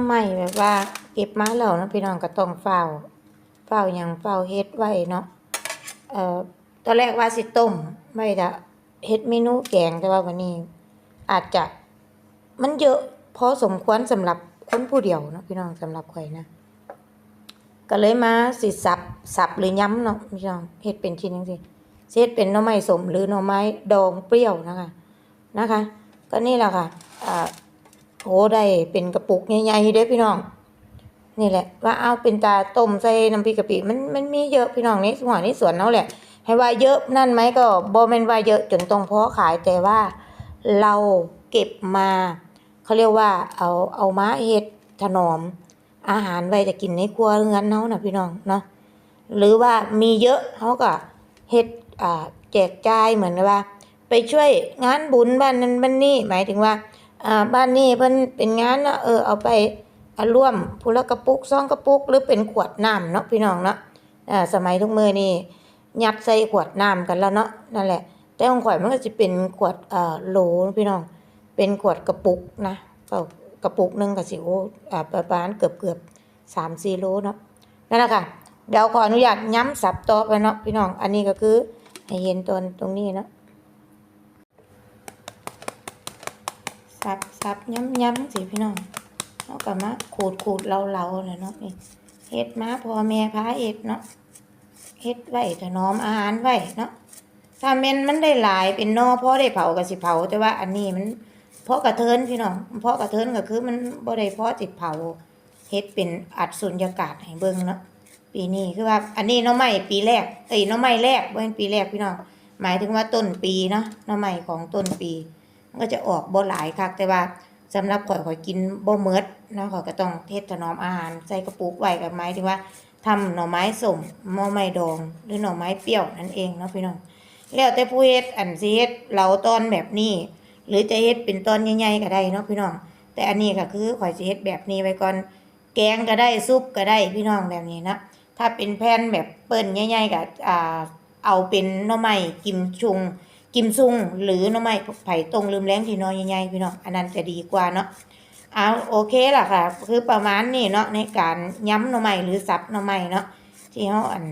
อใหม่แบบว่า เก็บมาแล้วนะพี่น้องก็ต้องเฝ้าเฝ้าหยังเฝ้าเฮ็ดไว้เนาะเอ่อตอนแรกว่าสิต้มไว้จะเฮ็ดเมนูแกงแต่ว่าวันนี้ อาจจะมันเยอะพอสมควรสำหรับคนผู้เดียวเนาะพี่น้องสำหรับข่อยนะก็เลยมาสิสับสับหรือย้ำเนาะพี่น้องเฮ็ดเป็นชิ้นจังซี่สิเฮ็ดเป็นหน่อไม้สมหรือหน่อไม้ดองเปรี้ยวนะคะนะคะ ก็นี่แหละค่ะอ่า โหได้เป็นกระปุกใหญ่ๆเด้พี่น้อง นี่แหละ ว่าเอาเป็นตาต้มใส่น้ำพริกกะปิมันมันมีเยอะพี่น้องนี่หัวนี่สวนเนาะแหละ ให้ว่าเยอะนั่นไหมก็บ่แม่นว่าเยอะจนต้องพอขายแต่ว่าเราเก็บมาเขาเรียกว่าเอาเอามาเฮ็ดถนอม อาหารไว้จะกินในครัวเรือนเฮาน่ะพี่น้องเนาะหรือว่ามีเยอะเฮาก็เฮ็ดอ่าแจกจ่ายเหมือนว่า ไปช่วยงานบุญบ้านนั้นบ้านนี้หมายถึงว่า อ่าบ้านนี้เพิ่นเป็นงานเนาะเออเอาไปเอาร่วมผู้ละกระปุกซองกระปุก หรือเป็นขวดน้ำเนาะพี่น้องเนาะอ่าสมัยทุกมือนี่ยัดใส่ขวดน้ำกันแล้วเนาะนั่นแหละ แต่ของข่อยมันก็สิเป็นขวดเอ่อโหลพี่น้อง เป็นขวดกระปุกนะก็กระปุกหนึงก็สิโอ้อ่าประมาณเกือบๆ3-4โลเนาะนั่นแหละค่ะเดี๋ยวขออนุญาตย้ำสับต่อไปเนาะพี่น้อง อันนี้ก็คือให้เห็นตรงตรงนี้เนาะ สับสับย้ำย้ำสิพี่น้องเอากับมาขูดขูดเลาเลาเลยเนาะนี่เฮ็ดมาพอแม่พาเฮ็ดเนาะเฮ็ดไว้ถนอมอาหารไว้เนาะถ้าแม่นมันได้หลายเป็นนอพอได้เผาก็สิเผา แต่ว่าอันนี้มันเพาะกระเทินพี่น้องเพาะกระเทินก็คือมันบ่ได้เพาะสิเผาเฮ็ดเป็นอัดสุญญากาศให้เบิ่งเนาะปีนี้คือว่า อันนี้น้อใหม่ปีแรกเอ้ยน้อใหม่แรกบ่แม่นปีแรกพี่น้องหมายถึงว่าต้นปีเนาะน้อใหม่ของต้นปี ก็จะออกบ่หลายคักแต่ว่าสำหรับข่อยข่อยกินบ่เมิดเนาะข่อยก็ต้องเทศถนอมอาหารใส่กระปุกไว้กับหมายถึงว่าทำหน่อไม้ส้มหน่อไม้ดอง หรือหน่อไม้เปรี้ยวนั่นเองเนาะพี่น้องแล้วแต่ผู้เฮ็ดอันสิเฮ็ดเราตอนแบบนี้ หรือจะเฮ็ดเป็นตอนใหญ่ๆก็ได้เนาะพี่น้อง แต่อันนี้ก็คือข่อยสิเฮ็ดแบบนี้ไว้ก่อนแกงก็ได้ซุปก็ได้พี่น้องแบบนี้นะถ้าเป็นแผ่นแบบเปิ้นใหญ่ๆก็อ่าเอาเป็นหน่อไม้กิมชุง กิมซุงหรือหน่อไม้ไผ่ตรงลืมแรงที่น้อยใหญ่ๆพี่น้องอันนั้นจะดีกว่าเนาะเอาโอเคล่ะค่ะ คือประมาณนี้เนาะในการย้ำหน่อไม้หรือสับหน่อไม้เนาะที่เฮาอัน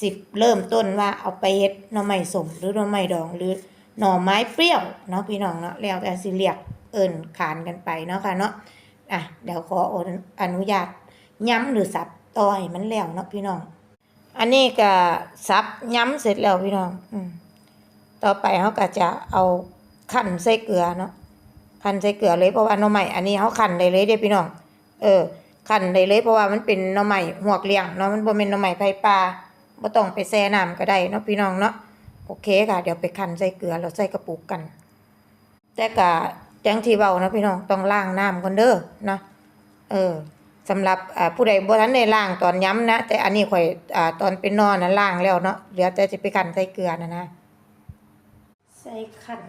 สิบเริ่มต้นว่าเอาไปเฮ็ดหน่อไม้สมหรือหน่อไม้ดองหรือหน่อไม้เปรี้ยวเนาะพี่น้องเนาะแล้วแต่สิเรียกเอิ้นขานกันไปเนาะค่ะเนาะอะเดี๋ยวขออนุญาตย้ำหรือสับต่อให้มันแล้วเนาะพี่น้อง อันนี้ก็สับย้ำเสร็จแล้วพี่น้อง อืม ต่อไปเขาก็จะเอาขันใส่เกลือเนาะขันใส่เกลือเลยเพราะว่าน่อไม้อันนี้เขาขันได้เลยเด้พี่น้อง เออขันได้เลยเพราะว่ามันเป็นน่อไม้หวกเลี้ยงเนาะมันบ่แม่นหน่อไม้ไผ่ปลาบ่ต้องไปแช่น้ำก็ได้เนาะพี่น้องเนาะโอเคค่ะ เดี๋ยวไปขันใส่เกลือแล้วใส่กระปุกกัน แต่ก็จังที่เว้านะพี่น้องต้องล้างน้ำก่อนเด้อเนาะเออสำหรับผู้ใดบ่ทันได้ล้างตอนย้ำนะ แต่อันนี้ข่อยอตอนเป็นนอนนะล้างแล้วเนาะเหลือแต่จะไปขันใส่เกลือนะนะ ใส่ขัน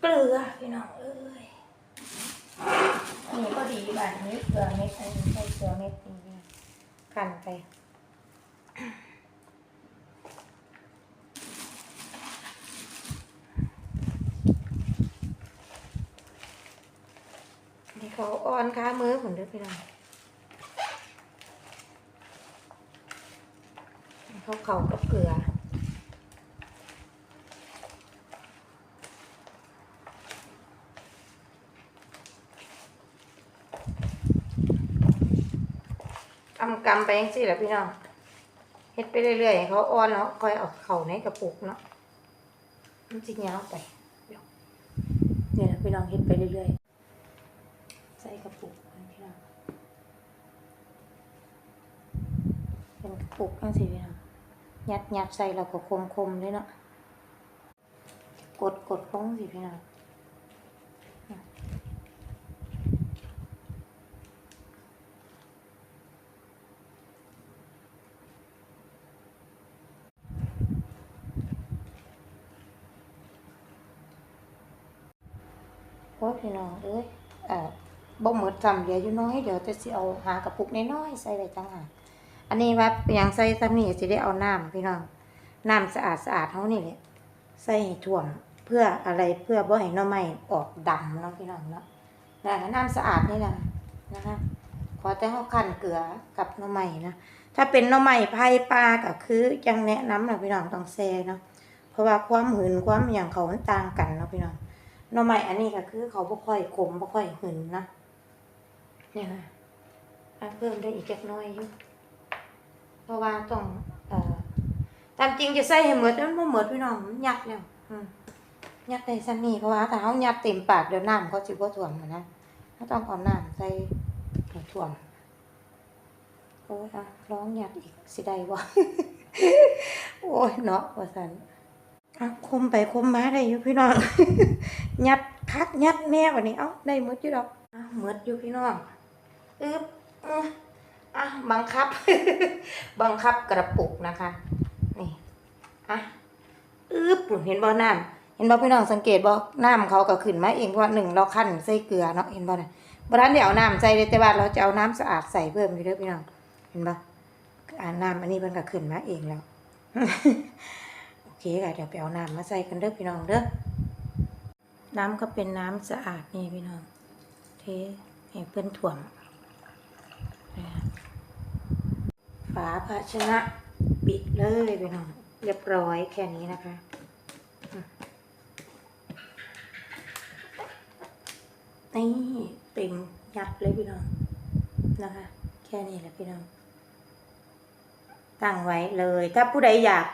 เกลือพี่น้องเอ้ยนี่ก็ดีแบบนี้เกลือเม็ดอันนี้ใส่เกลือเม็ดนี้ขันไปนี่เขาอ่อนค้ามือผมด้วยพี่น้องเขาเขากับเกลือ กำกำไปยังสิแหละพี่น้องเฮ็ดไปเรื่อยๆให้เขาอ่อนแล้วค่อยเอาเข่าในกระปุกเนาะมันสิยาวไปเดี๋ยวเนี่ยนะพี่น้องเฮ็ดไปเรื่อยๆใส่กระปุกนะพี่น้องเป็นกระปุกจังสิพี่น้องยัดยัดใส่แล้วก็คมๆเลยเนาะกดกดลงสิพี่น้อง พี่น้องเอ้ยเอ่อบ่หมดจำเหลืออยู่น้อยเดี๋ยวจะสิเอาหากระปุกน้อยๆใส่ไว้จังหากอันนี้ว่าเปียงใส่ซ้ำนี่สิได้เอาน้ำพี่น้องน้ำสะอาดสะอาดเฮานี่แหละใส่ให้ท่วมเพื่ออะไรเพื่อบ่ให้น่อไม้ออกดำเนาะพี่น้องเนาะนะน้ำสะอาดนี่นะนะคะขอแต่เฮาคันเกลือกับน่อไม้นะถ้าเป็นน่อไม้ไผ่ปลาก็คือจังแนะนำนะพี่น้องต้องแซ่เนาะเพราะว่าความหืนความหยังเขามันต่างกันเนาะพี่น้อง หน่อไม้อันนี้ก็คือเขาบ่ค่อยขมบ่ค่อยหืนนะเนี่ยค่ะเพิ่มได้อีกจักน้อยอยู่เพราะว่าต้องเอ่อตามจริงจะใส่ให้หมดมันบ่หมดพี่น้องมันยัดแล้วอืมยัดได้ซันนี่เพราะว่าถ้าเฮายัดเต็มปากเดี๋ยวน้ำเขาสิบ่ท่วมนะเราต้องเอาน้ำใส่ให้ท่วมโอ้ยอะร้องอยากอีกสิได้วะ โอ้ยเนาะว่าสัน อะคมไปคมมาได้อยู่พี่น้อง ยัดคักยัดแน่วันนี้ เอ้าได้หมดอยู่ดอกอะหมดอยู่พี่น้องอึ๊บอื้ออะบังคับ บังคับกระปุกนะคะ นี่ อะอึ๊บเห็นบ่น้ำเห็นบ่พี่น้องสังเกตบ่น้ำเขาก็ขึ้นมาเองเพราะหนึ่งเราคั่นใส่เกลือเนาะเห็นบ่น่ะบ่ทันได้เอาน้ำใส่เลยแต่ว่าเราจะเอาน้ำสะอาดใส่เพิ่มอยู่ด้อพี่น้อง เห็นปะอ่าน้ำอันนี้มันก็ขึ้นมาเองแล้ว เคค่ะเดี๋ยวไปเอาน้ำมาใส่กันเด้อพี่น้องเด้อน้ำก็เป็นน้ำสะอาดนี่พี่น้อง เทให้เพื่อนถ่วมฝาภาชนะปิดเลยพี่น้อง เรียบร้อยแค่นี้นะคะนี่เต็มยัดเลยพี่น้องนะคะ แค่นี้แหละพี่น้องตั้งไว้เลย ถ้าผู้ใดอยาก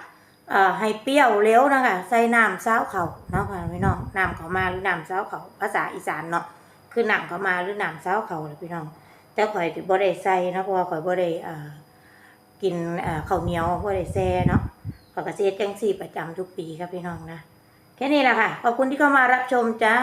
ให้เปรี้ยวเร็วนะคะใส่น้ำซาเขาเนาะค่ะพี่น้องน้ำเขามาหรือน้ำซาเขาภาษาอีสานเนาะคือน้ำเขามาหรือน้ำซาเขาเลยพี่น้องแต่ข่อยบ่ได้ใส่นะเพราะว่าข่อยบ่ได้กินข้าวเหนียวบ่ได้แซ่เนาะข่อยก็เฮ็ดจังซี่ประจำทุกปีครับพี่น้องนะแค่นี้แหละค่ะขอบคุณที่เข้ามารับชมจ้า